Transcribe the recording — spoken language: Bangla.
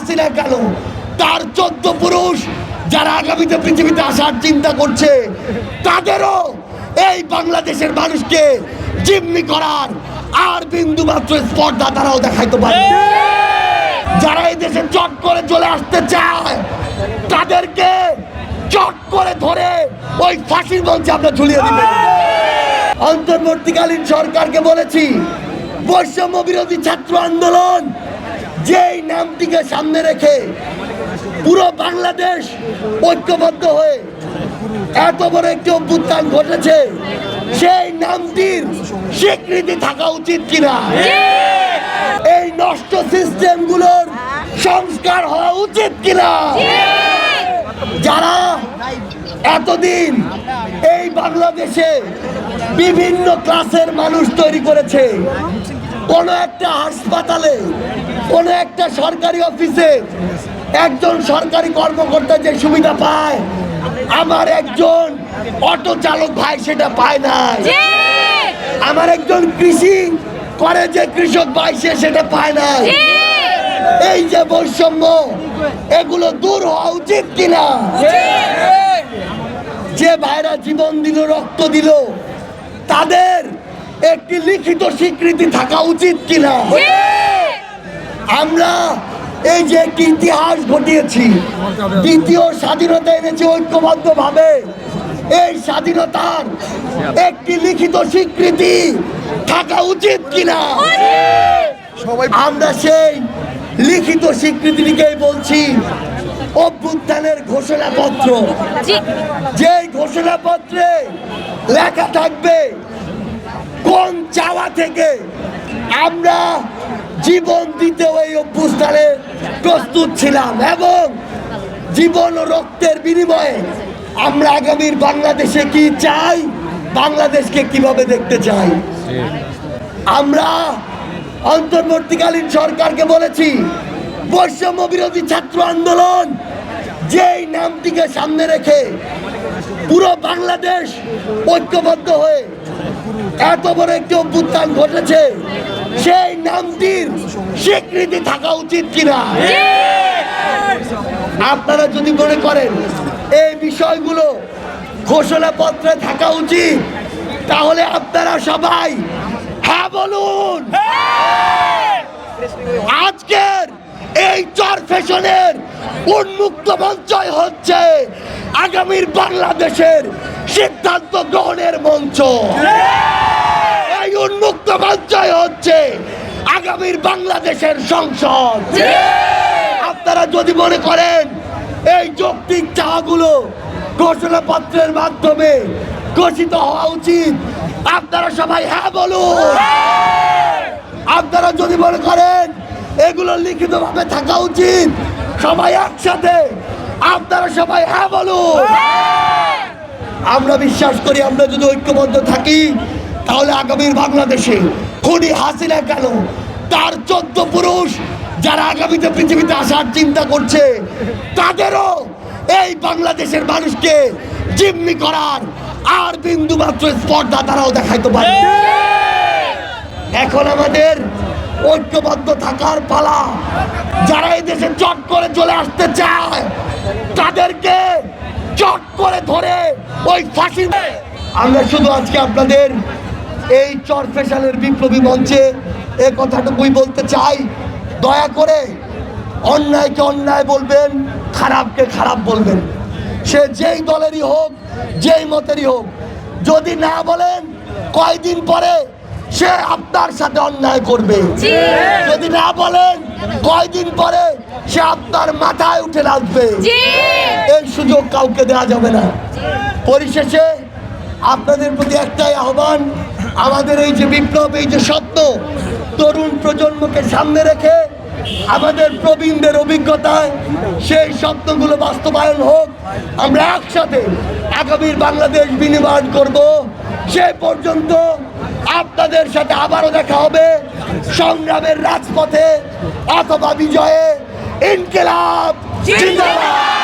হাসিনা কেন? তার চোদ্দ পুরুষ যারা আগামীতে পৃথিবীতে আসার চিন্তা করছে, তাদেরও এই বাংলাদেশের মানুষকে জিম্মি করার আর বিন্দু মাত্র স্পর্ধা তারাও দেখাইতে পারে। যারা এই দেশে চট করে চলে আসতে চায়, তাদেরকে চট করে ধরে ওই ফাঁসির মঞ্চে আমরা ঝুলিয়ে দিবেন। অন্তর্বর্তীকালীন সরকারকে বলেছি, বৈষম্য বিরোধী ছাত্র আন্দোলন যেই নামটিকে সামনে রেখে পুরো বাংলাদেশ ঐক্যবদ্ধ হয়ে এত বড় একটি অভ্যুত্থান ঘটেছে, সেই নামটির স্বীকৃতি থাকা উচিত কিনা? এই নষ্ট সিস্টেমগুলোর সংস্কার হওয়া উচিত কিনা? যারা এতদিন এই বাংলাদেশে বিভিন্ন ক্লাসের মানুষ তৈরি করেছে কোন একটা হাসপাতালে কোন একটা সরকারি অফিসে একজন সরকারি কর্মকর্তা যে সুবিধা পায় আমার একজন অটো চালক ভাই সেটা পায় না। আমার একজন কৃষি করে যে কৃষক ভাই সে সেটা পায় না। এই যে বৈষম্য এগুলো দূর হওয়া উচিত কিনা? যে ভাইরা জীবন দিল রক্ত দিল তাদের একটি লিখিত স্বীকৃতি থাকা উচিত কিনা? আমরা এই যে একটি ইতিহাস ঘটিয়েছি দ্বিতীয় স্বাধীনতা এনেছি ঐক্যবদ্ধ ভাবে এই স্বাধীনতার একটি লিখিত স্বীকৃতি থাকা উচিত কিনা? আমরা সেই লিখিত স্বীকৃতিটিকেই বলছি অভ্যুত্থানের ঘোষণাপত্র। যেই ঘোষণাপত্রে লেখা থাকবে কোন চাওয়া থেকে আমরা জীবন দিতে ওই অভ্যুস্থানে প্রস্তুত ছিলাম এবং জীবন ও রক্তের বিনিময়ে আমরা আগামীর বাংলাদেশে কি চাই, বাংলাদেশকে কীভাবে দেখতে চাই? আমরা অন্তর্বর্তীকালীন সরকারকে বলেছি, বৈষম্য বিরোধী ছাত্র আন্দোলন যেই নামটিকে সামনে রেখে পুরো বাংলাদেশ ঐক্যবদ্ধ হয়ে এত বড় একটি অভ্যুত্থান ঘটেছে, সেই নামটির স্বীকৃতি থাকা উচিত কিনা? আপনারা যদি মনে করেন এই বিষয়গুলো ঘোষণাপত্রে থাকা উচিত, তাহলে আপনারা সবাই হ্যাঁ বলুন। আজকের এই চর ফ্যাশনের উন্মুক্ত মঞ্চই হচ্ছে আগামীর বাংলাদেশের সিদ্ধান্ত গ্রহণের মঞ্চ। হচ্ছে আগামীর বাংলাদেশের সংসদ। আপনারা যদি মনে করেন এই যৌক্তিক চাওয়াগুলো ঘোষণাপত্রের মাধ্যমে ঘোষিত হওয়া উচিত আপনারা সবাই হ্যাঁ বলুন। আপনারা যদি মনে করেন এগুলো লিখিতভাবে থাকা উচিত সবাই একসাথে আপনারা সবাই হ্যাঁ বলুন। আমরা বিশ্বাস করি আমরা যদি ঐক্যবদ্ধ থাকি তাহলে আগামীর বাংলাদেশে খুনি হাসিনা কেন? তার চোদ্দ পুরুষ যারা আগামীতে পৃথিবীতে আসার চিন্তা করছে, তাদেরও এই বাংলাদেশের মানুষকে জিম্মি করার আর বিন্দু মাত্র স্পর্ধা তারাও দেখাইতে পারে। এখন আমাদের ঐক্যবদ্ধ থাকার পালা, যারা এই দেশে চট করে চলে আসতে চায়, তাদেরকে চট করে ধরে ওই ফাঁসি আমরা শুধু আজকে আপনাদের এই চর ফেশালের বিপ্লবী মঞ্চে এ কথাটুকুই বলতে চাই। দয়া করে অন্যায়কে অন্যায় বলবেন খারাপকে খারাপ বলবেন। সে যেই দলেরই হোক যেই মতেরই হোক যদি না বলেন কয়দিন পরে সে আপনার সাথে অন্যায় করবে। যদি না বলেন কয়দিন পরে সে আপনার মাথায় উঠে রাখবে এই সুযোগ কাউকে দেওয়া যাবে না। পরিশেষে আপনাদের প্রতি একটাই আহ্বান আমাদের এই যে বিপ্লব, এই যে স্বপ্ন, তরুণ প্রজন্মকে সামনে রেখে আমাদের প্রবীণদের অভিজ্ঞতায় সেই স্বপ্নগুলো বাস্তবায়ন হোক, আমরা একসাথে আগামীর বাংলাদেশ বিনির্মাণ করব। সে পর্যন্ত আপনাদের সাথে আবারও দেখা হবে সংগ্রামের রাজপথে অথবা বিজয়ে। ইনকেলাব, জিন্দাবাদ।